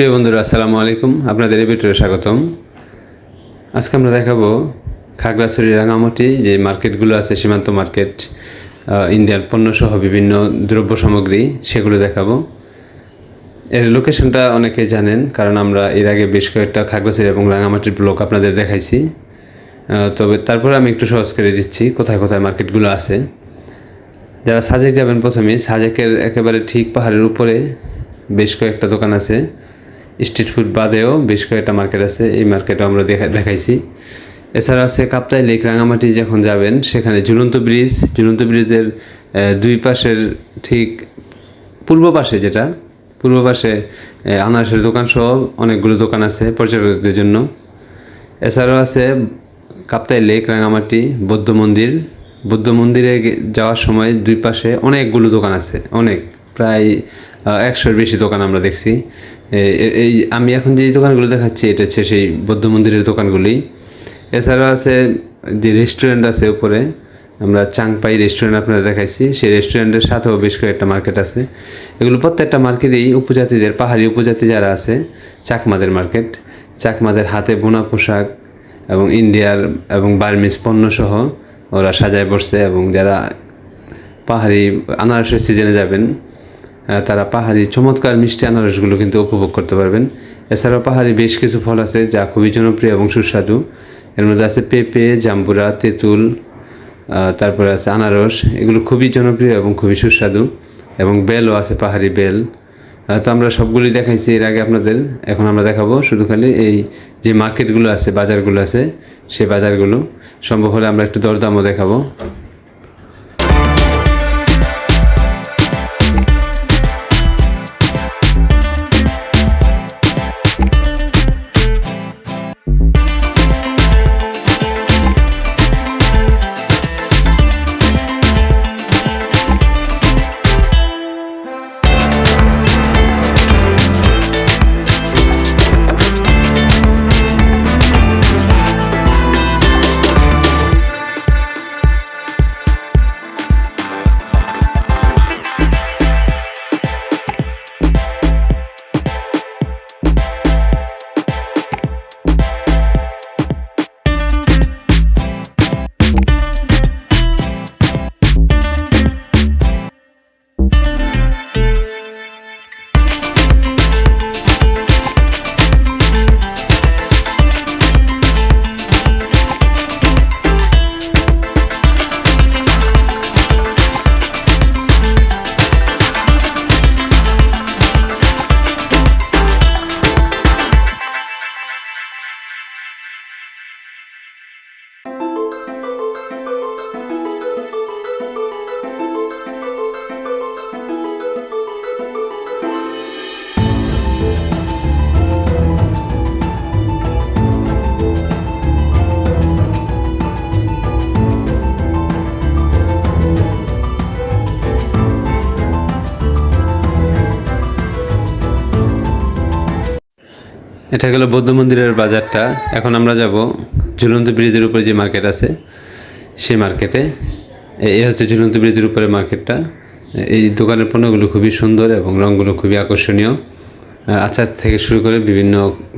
প্রিয় বন্ধুরা, আসসালামু আলাইকুম। আপনাদের এই ভিডিওতে স্বাগতম। আজকে আমরা দেখাবো খাগড়াছড়ি রাঙামাটি, যে মার্কেটগুলো আছে, সীমান্ত মার্কেট ইন্ডিয়ান পণ্যসহ বিভিন্ন দ্রব্য সামগ্রী, সেগুলো দেখাবো। এর লোকেশনটা অনেকে জানেন, কারণ আমরা এর আগে বেশ কয়েকটা খাগড়াছড়ি এবং রাঙামাটির ব্লক আপনাদের দেখাইছি। তবে তারপরে আমি একটু সহজ করে দিচ্ছি, কোথায় কোথায় মার্কেটগুলো আছে। যারা সাজেক যাবেন প্রথমে, সাজেকের একেবারে ঠিক পাহাড়ের উপরে বেশ কয়েকটা দোকান আছে। স্ট্রিট ফুড বাদেও বেশ কয়েকটা মার্কেট আছে। এই মার্কেটও আমরা দেখা, দেখাইছি। এছাড়া আছে কাপ্তাই লেক রাঙামাটি যখন যাবেন, সেখানে ঝুলন্ত ব্রিজ ঝুলন্ত ব্রিজের দুই পাশের ঠিক পূর্ব পাশে যেটা, পূর্ব পাশে আনারসের দোকান সহ অনেকগুলো দোকান আছে পর্যটকদের জন্য। এছাড়াও আছে কাপ্তাই লেক রাঙামাটি, বৌদ্ধ মন্দির। বৌদ্ধ মন্দিরে যাওয়ার সময় দুই পাশে অনেকগুলো দোকান আছে, অনেক। প্রায় একশোর বেশি দোকান আমরা দেখছি। এই আমি এখন যে দোকানগুলো দেখাচ্ছি, এটা হচ্ছে সেই বৌদ্ধ মন্দিরের দোকানগুলি। এছাড়াও আছে যে রেস্টুরেন্ট আছে উপরে, আমরা চাংপাই রেস্টুরেন্ট আপনারা দেখাইছি। সেই রেস্টুরেন্টের সাথেও বেশ কয়েকটা মার্কেট আছে। এগুলো প্রত্যেকটা মার্কেটেই উপজাতিদের, পাহাড়ি উপজাতি যারা আছে, চাকমাদের মার্কেট চাকমাদের হাতে বোনা পোশাক এবং ইন্ডিয়ার এবং বার্মিস পণ্যসহ ওরা সাজায় বসছে এবং যারা পাহাড়ি আনারসের সিজনে যাবেন তারা পাহাড়ি চমৎকার মিষ্টি আনারসগুলো কিন্তু উপভোগ করতে পারবেন। এছাড়াও পাহাড়ি বেশ কিছু ফল আছে, যা খুবই জনপ্রিয় এবং সুস্বাদু। এর মধ্যে আছে পেঁপে, জাম্বুরা, তেঁতুল তারপরে আছে আনারস। এগুলো খুবই জনপ্রিয় এবং খুবই সুস্বাদু। এবং বেলও আছে, পাহাড়ি বেল। তো আমরা সবগুলি দেখাইছি এর আগে আপনাদের। এখন আমরা দেখাবো শুধু খালি এই যে মার্কেটগুলো আছে, বাজারগুলো আছে সেই বাজারগুলো। সম্ভব হলে আমরা একটু দরদামও দেখাবো। এটা গেল বৌদ্ধ মন্দিরের বাজারটা। এখন আমরা যাব ঝুলন্ত ব্রিজের উপরে যে মার্কেট আছে, সেই মার্কেটে। এই হচ্ছে ঝুলন্ত ব্রিজের উপরে মার্কেটটা। এই দোকানের পণ্যগুলো খুবই সুন্দর এবং রঙগুলো খুবই আকর্ষণীয়। আচার থেকে শুরু করে বিভিন্ন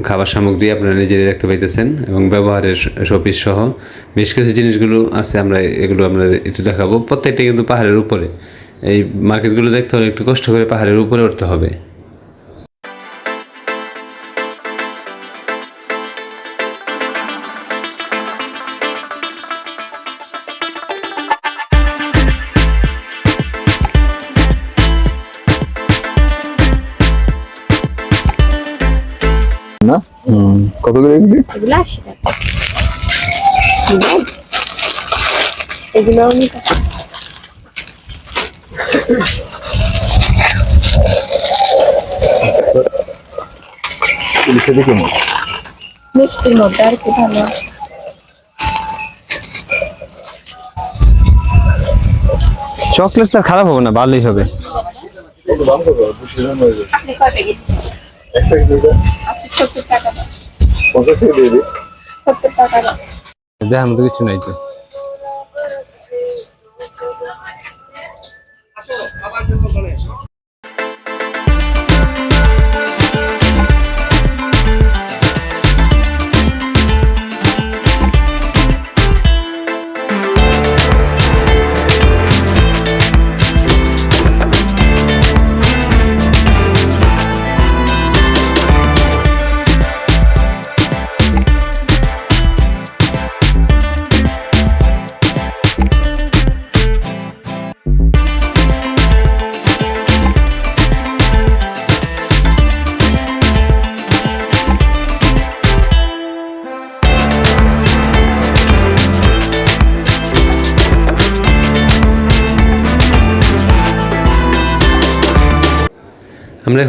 খাবার সামগ্রী আপনারা নিজেরাই দেখতে পাইতেছেন এবং ব্যবহারের শপিস সহ বেশ কিছু জিনিসগুলো আছে, আমরা এগুলো আমরা একটু দেখাবো। প্রত্যেকটা কিন্তু পাহাড়ের উপরে। এই মার্কেটগুলো দেখতে হলে একটু কষ্ট করে পাহাড়ের উপরে উঠতে হবে। এগুলি আশি টাকা। বুঝলেন? এগুলো নিতে ইলিশের মিষ্টির মধ্যে আর কি ভালো। চকলেট স্যার খারাপ হবে না ভালোই হবে। একটা পঞ্চাশ টাকা দিয়ে দিই। সত্তর টাকা দেখার মতো কিছু নাই তো।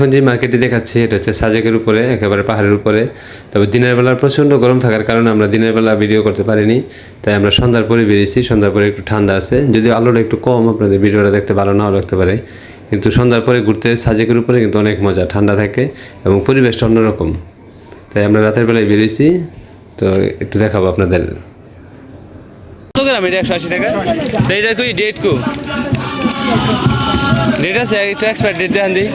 এখন যে মার্কেটে দেখাচ্ছি, এটা হচ্ছে সাজেকের উপরে, একেবারে পাহাড়ের উপরে। তবে দিনের বেলা প্রচণ্ড গরম থাকার কারণে আমরা দিনের বেলা ভিডিও করতে পারিনি। তাই আমরা সন্ধ্যার পরে বেরিয়েছি, সন্ধ্যার পরে একটু ঠান্ডা আছে। যদি আলোটা একটু কম, আপনাদের ভিডিওটা দেখতে ভালো নাও লাগতে পারে। কিন্তু সন্ধ্যার পরে ঘুরতে সাজেকের উপরে কিন্তু অনেক মজা, ঠান্ডা থাকে এবং পরিবেশটা অন্যরকম। তাই আমরা রাতের বেলায় বেরিয়েছি। তো একটু দেখাবো আপনাদের। একশো আশি টাকা? এটা ডেট কো ডেট আছে? একটু এক্সপায়ার ডেট দেখান দিই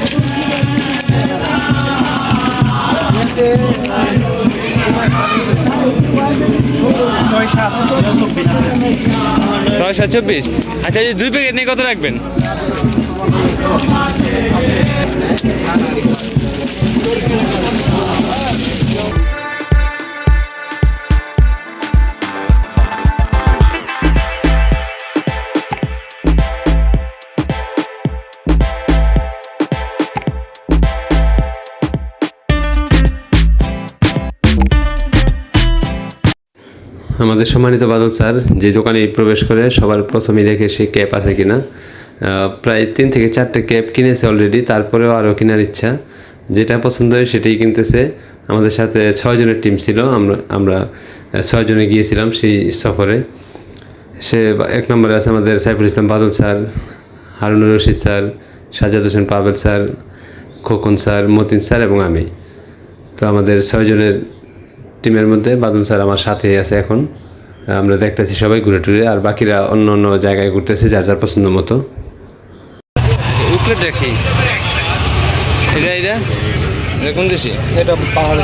ছয় সাত চব্বিশ আচ্ছা দুই প্যাকেট নিয়ে কত রাখবেন আমাদের সম্মানিত বাদল স্যার, যে দোকানে প্রবেশ করে সবার প্রথমেই দেখে সে ক্যাপ আছে কিনা। প্রায় তিন থেকে চারটে ক্যাপ কিনেছে অলরেডি তারপরেও আরও কেনার ইচ্ছা। যেটা পছন্দ হয় সেটাই কিনতেছে। আমাদের সাথে ছয়জনের টিম ছিল, আমরা আমরা ছয়জনে গিয়েছিলাম সেই সফরে। সে এক নম্বরে আছে আমাদের Saiful Islam Badal sir, Harunur Rashid sir Sajad Hossain Pabel sir, Khokon sir, Matin sir এবং আমি। তো আমাদের ছয়জনের টিমের মধ্যে বাদল স্যার আমার সাথেই আছে এখন। আমরা দেখতেছি সবাই ঘুরে টুরে আর বাকিরা অন্য অন্য জায়গায় ঘুরতেছে যার যার পছন্দ মতো। দেখি। এটা এটা? এটা কোন দেশে? এটা পাহাড়ে।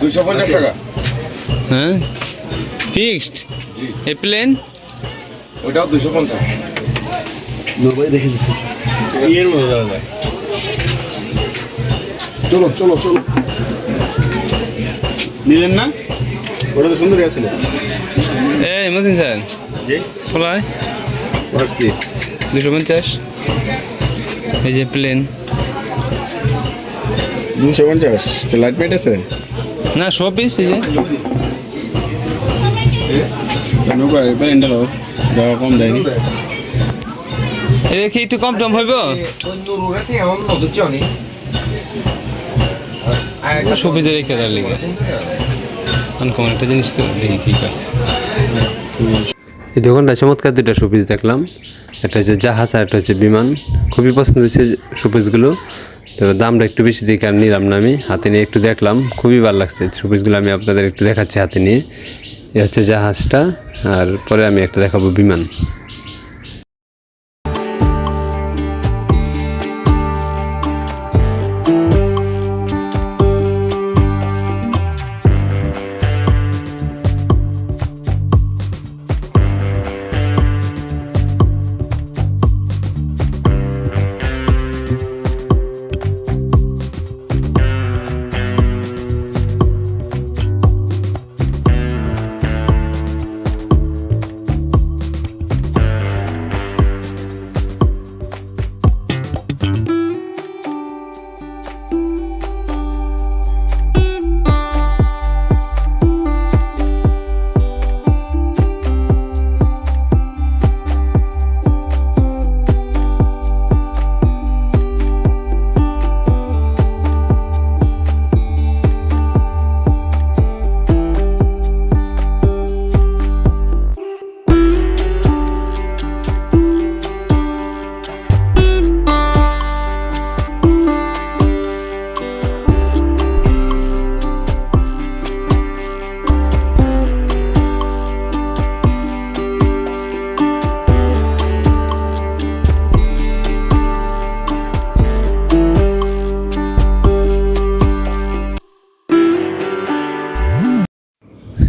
দুইশো পঞ্চাশ টাকা। হ্যাঁ? ফিক্সড? এ প্লেন? ওইটাও দুইশো পঞ্চাশ। ইয়ের মতো যাওয়া যায়। চলো চলো চলো। নিলেন না? ওটা তো সুন্দরই আছে এই মতিন স্যার। জি। খোলায়। হোয়াটস দিস দুশো পঞ্চাশ। এই যে প্লেন। দুশো পঞ্চাশ। লাইট পেট আছে? না শো পিস এই যে। এটা একটু একটা জিনিস দেখি দোকানটা চমৎকার দুটা শোপিস দেখলাম। একটা হচ্ছে জাহাজ আর একটা হচ্ছে বিমান। খুবই পছন্দ হয়েছে শোপিসগুলো তো দামটা একটু বেশি দেখে আর নিলাম না আমি। হাতে নিয়ে একটু দেখলাম। খুবই ভালো লাগছে। শোপিসগুলো আমি আপনাদের একটু দেখাচ্ছি হাতে নিয়ে। এ হচ্ছে জাহাজটা। আর পরে আমি একটা দেখাবো বিমান।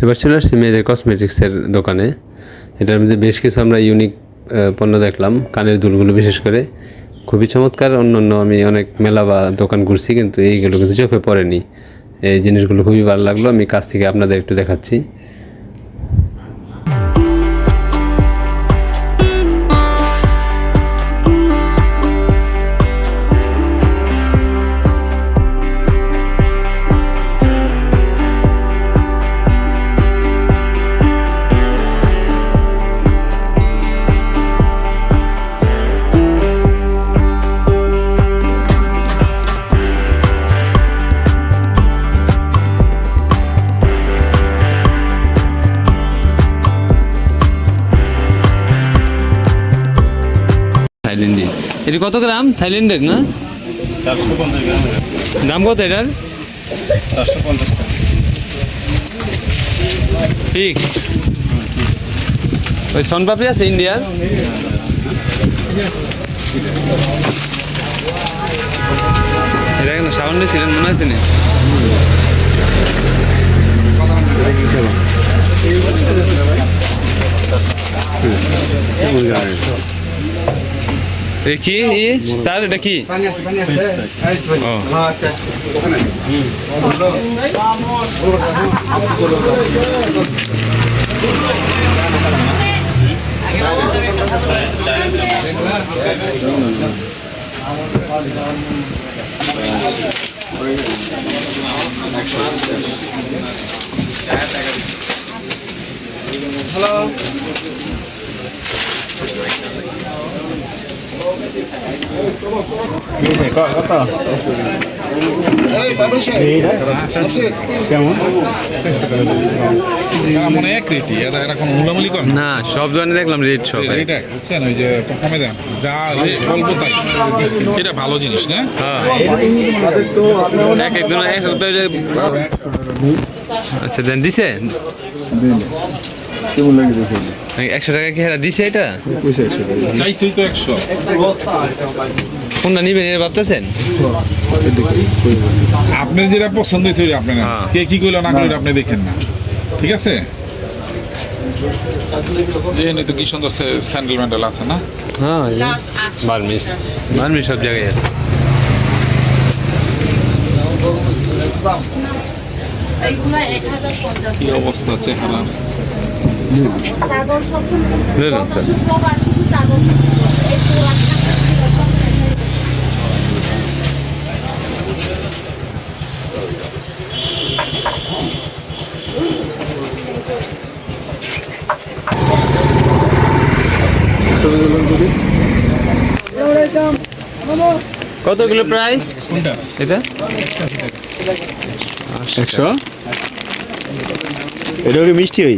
এবার চলে আসছি মেয়েদের কসমেটিক্সের দোকানে। এটার মধ্যে বেশ কিছু আমরা ইউনিক পণ্য দেখলাম, কানের দুলগুলো বিশেষ করে। খুবই চমৎকার অন্য অন্য আমি অনেক মেলা বা দোকান ঘুরছি, কিন্তু এইগুলো কিন্তু চোখে পড়েনি। এই জিনিসগুলো খুবই ভালো লাগল, আমি কাছ থেকে আপনাদের একটু দেখাচ্ছি। কত গ্রাম? থাইল্যান্ডের না? চারশো পঞ্চাশ গ্রাম দাম কত এটার? চারশো পঞ্চাশ ঠিক। ওই সনপাপড়ি আছে ইন্ডিয়ার? এটা কিন্তু সাউন্ড ছিলেন মনে আছে না এ কি ই স্যার এটা কি ও মনে এক রেটি এরা এরা কোনো মূলামূলি করে না। না সব ধরনের দেখলাম রেট সব বুঝছেন? ওই যে কমে দেন যা বলব তাই। এটা ভালো জিনিস না? হ্যাঁ। এক একজন এক আচ্ছা দেন দিছে? কেমন লাগে দেখে? একশো টাকা কি হেরা দিছে এটা? পয়সা একশো চাইছি তো একশো। কোনটা নিবেন এটা ভাবতেছেন? আপনার যেটা পছন্দ হয়েছে ওইটা আপনি হ্যাঁ। কে কি করল না করল আপনি দেখেন না। ঠিক আছে? যেহেতু তো কি সুন্দর স্যান্ডেল ম্যান্ডেল আছে না? হ্যাঁ বার্মিস। বার্মিস সব জায়গায় আছে। কি অবস্থা চেহারা গেছে। কতগুলো প্রাইস এটা? একশো। এটা মিষ্টি হই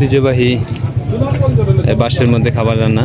ঐতিহ্যবাহী বাঁশের মধ্যে খাবার রান্না।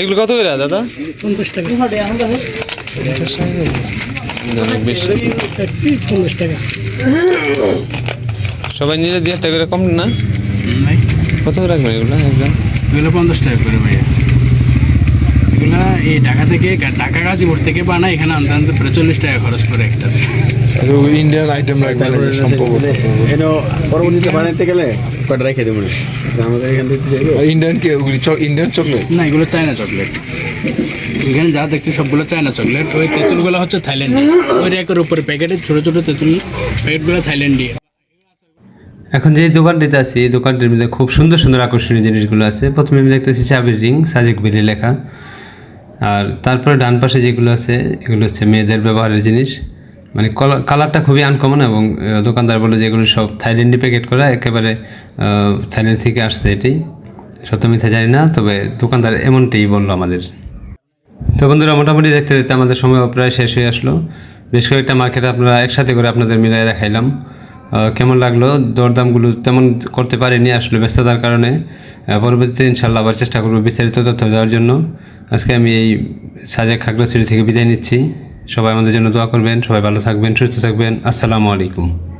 এগুলো কত করে দাদা? পঞ্চাশ টাকা পঞ্চাশ সবাই নিলে দিয়ে একটা করে কম না? কত করে রাখবেন এগুলো একদম? এগুলো পঞ্চাশ টাকা করে ভাইয়া। এগুলা এই ঢাকা থেকে ঢাকা গাজীপুর থেকে বানায় এখানে আনতে আনতে প্রায় চল্লিশ টাকা খরচ করে একটা। ইন্ডিয়ান আইটেম রাখবেন সম্ভবত এটা পরবর্তীতে বানাইতে গেলে কটা রেখে দেবো আমাদের এখান থেকে ইন্ডিয়ান কি ওগুলি ইন্ডিয়ান চকলেট না এগুলো চায়না চকলেট এখানে যা দেখছি সবগুলো চায়না চকলেট ওই তেঁতুলগুলো হচ্ছে থাইল্যান্ড ওই র্যাকের উপরে প্যাকেটে ছোটো ছোটো তেঁতুল প্যাকেটগুলো থাইল্যান্ডি এখন যে দোকানটিতে আছি এই দোকানটির মধ্যে খুব সুন্দর সুন্দর আকর্ষণীয় জিনিসগুলো আছে। প্রথমে আমি দেখতেছি চাবির রিং সাজিক বিলি লেখা। আর তারপরে ডান পাশে যেগুলো আছে এগুলো হচ্ছে মেয়েদের ব্যবহারের জিনিস। মানে কলা- কালারটা খুবই আনকমন এবং দোকানদার বলে যে এগুলো সব থাইল্যান্ডি প্যাকেট করা, একেবারে থাইল্যান্ড থেকে আসছে এটি। সত্য মিথ্যা জানি না, তবে দোকানদার এমনটাই বলল আমাদের। তো বন্ধুরা, মোটামুটি দেখতে দেখতে আমাদের সময় প্রায় শেষ হয়ে আসলো। বেশ কয়েকটা মার্কেট আপনারা একসাথে করে আপনাদের মিলাই দেখাইলাম। কেমন লাগল? দরদামগুলো তেমন করতে পারিনি, আসলে ব্যস্ততার কারণে। পরবর্তীতে ইনশাল্লাহ আবার চেষ্টা করব বিস্তারিত তথ্য দেওয়ার জন্য। আজকে আমি এই সাজেক খাগড়াছড়ি থেকে বিদায় নিচ্ছি। সবাই আমাদের জন্য দোয়া করবেন সবাই ভালো থাকবেন সুস্থ থাকবেন। আসসালামু আলাইকুম।